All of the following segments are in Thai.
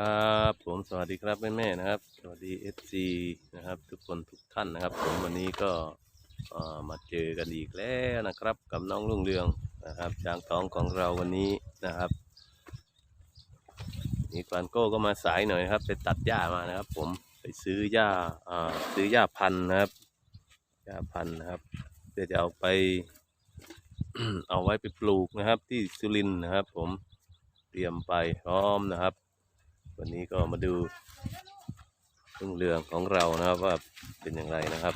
ครับผมสวัสดีครับแม่แม่นะครับ สวัสดีเอฟซีนะครับ ทุกคนทุกท่านนะครับ ผมวันนี้ก็มาเจอกันอีกแล้วนะครับ กับน้องรุ่งเรืองนะครับช้างทองของเราวันนี้นะครับนี่ฟานโก้ก็มาสายหน่อยครับ ไปตัดหญ้ามานะครับ ผมไปซื้อหญ้าอ่าซื้อหญ้าพันนะครับหญ้าพันนะครับเพื่อจะเอาไป เอาไว้ไปปลูกนะครับ ที่สุรินทร์นะครับ ผมเตรียมไปพร้อมนะครับ วันนี้ก็มาดูรื่งเรืองของเรานะครับว่าเป็นอย่างไรนะครับ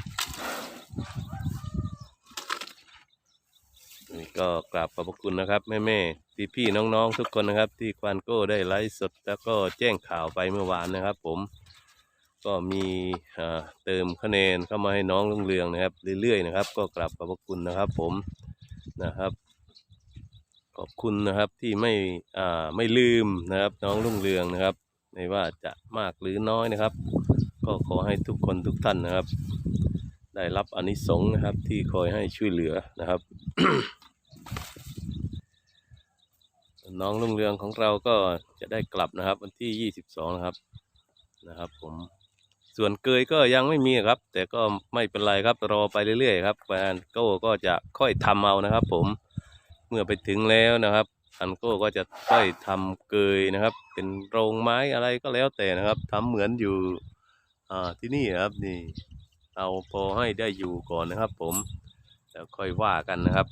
นี่ก็กราบขอบพระคุณนะครับแม่แม่พี่พี่น้องๆทุกคนนะครับ ที่ควานโก้ได้ไลฟ์สดแล้วก็แจ้งข่าวไปเมื่อวานนะครับ ผมก็มีเติมคะแนนเข้ามาให้น้องรื่งเรืองนะครับ เรื่อยๆนะครับ ก็กราบขอบพระคุณนะครับ ผมนะครับ ขอบคุณนะครับที่ไม่อ่าไม่ลืมนะครับ น้องรุ่งเรืองนะครับ ไม่ว่าจะมากหรือน้อยนะครับ ก็ขอให้ทุกคนทุกท่านนะครับ ได้รับอนิสงส์นะครับที่คอยให้ช่วยเหลือนะครับ น้องรุ่งเรืองของเราก็จะได้กลับนะครับ วันที่ 22 นะครับนะครับผมส่วนเกยก็ยังไม่มีครับ แต่ก็ไม่เป็นไรครับรอไปเรื่อยๆครับแฟนก้ก็จะค่อยทำเอานะครับ ผมเมื่อไปถึงแล้วนะครับ อันโก้ก็จะค่อยทำเกยนะครับ เป็นโรงไม้อะไรก็แล้วแต่นะครับทำเหมือนอยู่ที่นี่นะครับนี่เอาพอให้ได้อยู่ก่อนนะครับ ผมแล้วค่อยว่ากันนะครับ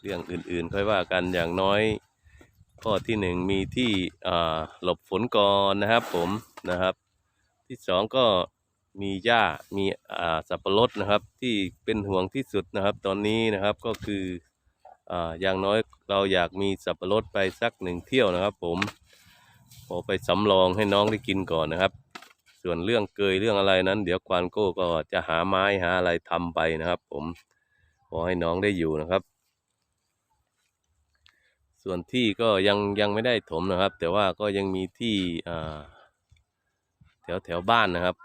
เรื่องอื่นๆ ค่อยว่ากันอย่างน้อย ข้อที่หนึ่งมีที่หลบฝนก่อนนะครับ ผมนะครับ ที่สองก็มีหญ้ามีสับปะรดนะครับ ที่เป็นห่วงที่สุดนะครับ ตอนนี้นะครับก็คือ ออย่างน้อยเราอยากมีสับปะรดไปสักหนึ่งเที่ยวนะครับ ผมขอไปสำรองให้น้องได้กินก่อนนะครับ ส่วนเรื่องเกยเรื่องอะไรนั้น เดี๋ยวควานโก้ก็จะหาไม้หาอะไรทำไปนะครับ ผมขอให้น้องได้อยู่นะครับ ส่วนที่ก็ยังยังไม่ได้ถมนะครับ แต่ว่าก็ยังมีที่อแถวแถวบ้านนะครับ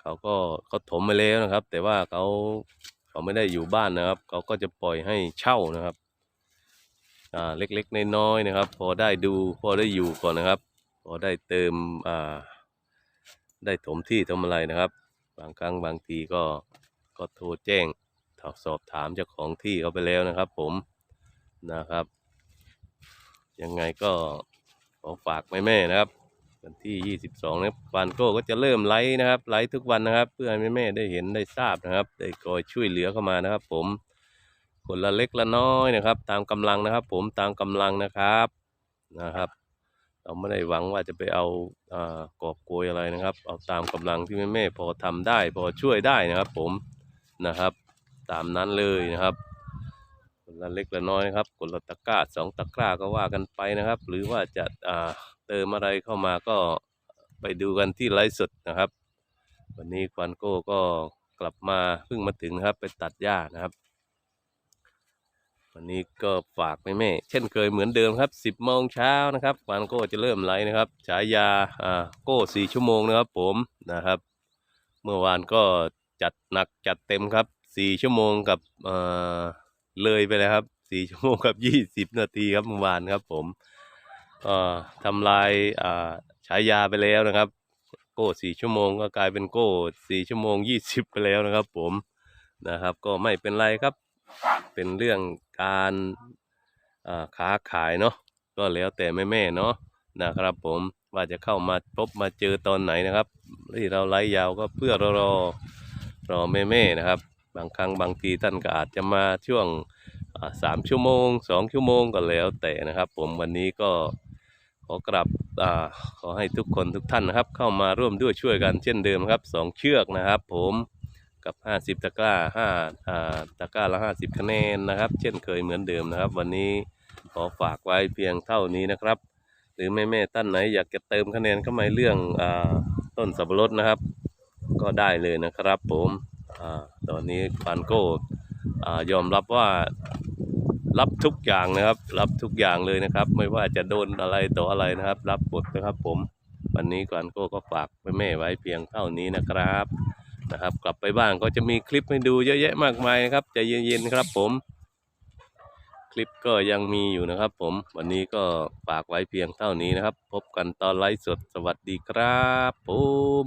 เขาก็เขาถมไปแล้วนะครับ แต่ว่าเขา เขาไม่ได้อยู่บ้านนะครับ เขาก็จะปล่อยให้เช่านะครับอ่าเล็กๆน้อยๆนะครับ พอได้ดูพอได้อยู่ก่อนนะครับ พอได้เติมอ่าได้ถมที่ทำอะไรนะครับ บางครั้งบางทีก็ก็โทรแจ้งสอบถามเจ้าของที่เขาไปแล้วนะครับ ผมนะครับ ยังไงก็ขอฝากแม่แม่ๆนะครับ วันที่ 22นะครับฟานโก้ก็จะเริ่มไลฟ์นะครับ ไลฟ์ทุกวันนะครับ เพื่อให้แม่ๆได้เห็นได้ทราบนะครับ ได้คอยช่วยเหลือเข้ามานะครับ ผมคนละเล็กละน้อยนะครับ ตามกำลังนะครับ ผมตามกำลังนะครับนะครับ เราไม่ได้หวังว่าจะไปเอาอ่ากอบโกยอะไรนะครับ เอาตามกำลังที่แม่ๆพอทำได้ พอช่วยได้นะครับ ผมนะครับ ตามนั้นเลยนะครับคนละเล็กละน้อยนะครับคนละตะกร้าสองตะกร้าก็ว่ากันไปนะครับ หรือว่าจะอ่า เติมอะไรเข้ามาก็ไปดูกันที่ไลฟ์สดนะครับ วันนี้ควันโก้ก็กลับมาเพิ่งมาถึงนะครับ ไปตัดหญ้านะครับ วันนี้ก็ฝากแม่ๆเช่นเคยเหมือนเดิมครับสิบโมงเช้านะครับควันโก้จะเริ่มไลฟ์นะครับฉายาอ่าโก้สี่ชั่วโมงนะครับ ผมนะครับ เมื่อวานก็จัดหนักจัดเต็มครับสี่ชั่วโมงกับเอ่อเลยไปเลยครับสี่ชั่วโมงกับยี่สิบนาทีครับเมื่อวานครับผม ทำลายฉายาไปแล้วนะครับ โก้สี่ชั่วโมงก็กลายเป็นโก้สี่ชั่วโมงยี่สิบไปแล้วนะครับ ผมนะครับ ก็ไม่เป็นไรครับ เป็นเรื่องการค้าขายเนาะก็แล้วแต่แม่ๆเนาะนะครับผมว่าจะเข้ามาพบมาเจอตอนไหนนะครับที่เราไล่ยาวก็เพื่อรอรอรอแม่แม่ๆนะครับ บางครั้งบางทีท่านก็อาจจะมาช่วงสามชั่วโมงสองชั่วโมงก็แล้วแต่นะครับ ผมวันนี้ก็ ขอกราบอขอให้ทุกคนทุกท่านนะครับ เข้ามาร่วมด้วยช่วยกันเช่นเดิมครับสองเชือกนะครับ ผมกับห้าสิบตะกร้าห้าอ่าตะกร้าละห้าสิบคะแนนนะครับ เช่นเคยเหมือนเดิมนะครับ วันนี้ขอฝากไว้เพียงเท่านี้นะครับ หรือแม่แม่ท่านไหนอยากจะเติมคะแนนเข้ามาเรื่องอต้นสับปะรดนะครับ ก็ได้เลยนะครับ ผมอตอนนี้ปานโก้ยอมรับว่า รับทุกอย่างนะครับ รับทุกอย่างเลยนะครับ ไม่ว่าจะโดนอะไรต่ออะไรนะครับ รับหมดนะครับ ผม วันนี้ปานโก้ก็ฝากแม่แม่ไว้เพียงเท่านี้นะครับนะครับ กลับไปบ้านก็จะมีคลิปให้ดูเยอะแยะมากมายนะครับใจเย็นๆครับผม คลิปก็ยังมีอยู่นะครับ ผม วันนี้ก็ฝากไว้เพียงเท่านี้นะครับ พบกันตอนไลฟ์สดสวัสดีครับ ผม